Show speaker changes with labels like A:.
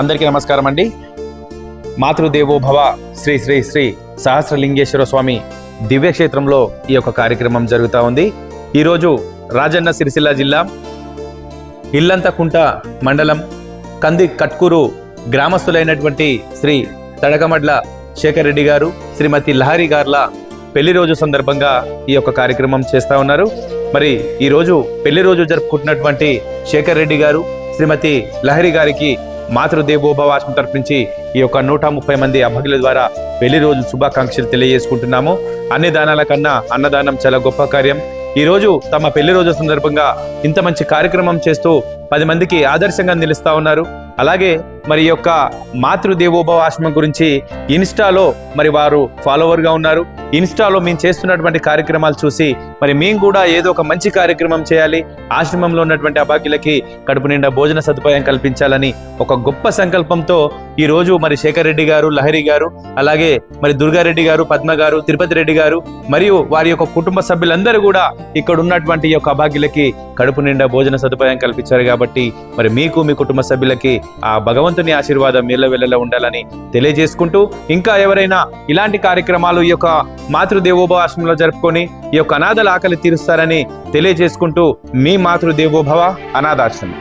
A: అందరికీ నమస్కారం అండి. మాతృదేవోభవ శ్రీ శ్రీ శ్రీ సహస్రలింగేశ్వర స్వామి దివ్యక్షేత్రంలో ఈ యొక్క కార్యక్రమం జరుగుతూ ఉంది. ఈరోజు రాజన్న సిరిసిల్ల జిల్లా ఇల్లంతకుంట మండలం కంది కట్కూరు గ్రామస్తులైనటువంటి శ్రీ తడకమడ్ల శేఖర్ రెడ్డి గారు శ్రీమతి లహరి గార్ల పెళ్ళి రోజు సందర్భంగా ఈ యొక్క కార్యక్రమం చేస్తా ఉన్నారు. మరి ఈరోజు పెళ్ళి రోజు జరుపుకుంటున్నటువంటి శేఖర్ రెడ్డి గారు శ్రీమతి లహరి గారికి మాతృదేవోభవ ఆశ్రమం తరపు నుంచి ఈ యొక్క నూట ముప్పై మంది అభగ్యుల ద్వారా పెళ్ళి రోజు శుభాకాంక్షలు తెలియజేసుకుంటున్నాము. అన్ని దానాల కన్నా అన్నదానం చాలా గొప్ప కార్యం. ఈరోజు తమ పెళ్ళి రోజు సందర్భంగా ఇంత మంచి కార్యక్రమం చేస్తూ పది మందికి ఆదర్శంగా నిలుస్తా ఉన్నారు. అలాగే మరి యొక్క మాతృదేవోభవ ఆశ్రమం గురించి ఇన్స్టాలో మరి వారు ఫాలోవర్గా ఉన్నారు. ఇన్స్టాలో మేము చేస్తున్నటువంటి కార్యక్రమాలు చూసి మరి మేము కూడా ఏదో ఒక మంచి కార్యక్రమం చేయాలి. ఆశ్రమంలో ఉన్నటువంటి అభాగ్యులకి కడుపు నిండా భోజన సదుపాయం కల్పించాలని ఒక గొప్ప సంకల్పంతో ఈ రోజు మరి శేఖర్ రెడ్డి గారు లహరి గారు అలాగే మరి దుర్గారెడ్డి గారు పద్మ గారు తిరుపతి రెడ్డి గారు మరియు వారి యొక్క కుటుంబ సభ్యులందరూ కూడా ఇక్కడ ఉన్నటువంటి యొక్క అభాగ్యులకి కడుపు నిండా భోజన సదుపాయం కల్పించారు కాబట్టి మరి మీకు మీ కుటుంబ సభ్యులకి ఆ భగవంతుని ఆశీర్వాదం మీళ్ళ వెళ్ళలా ఉండాలని తెలియజేసుకుంటూ ఇంకా ఎవరైనా ఇలాంటి కార్యక్రమాలు ఈ యొక్క మాతృదేవోభవ ఆశ్రమంలో జరుపుకొని ఈ యొక్క అనాథల ఆకలి తీరుస్తారని తెలియజేసుకుంటూ మీ మాతృదేవోభవ అనాథాశ్రమం.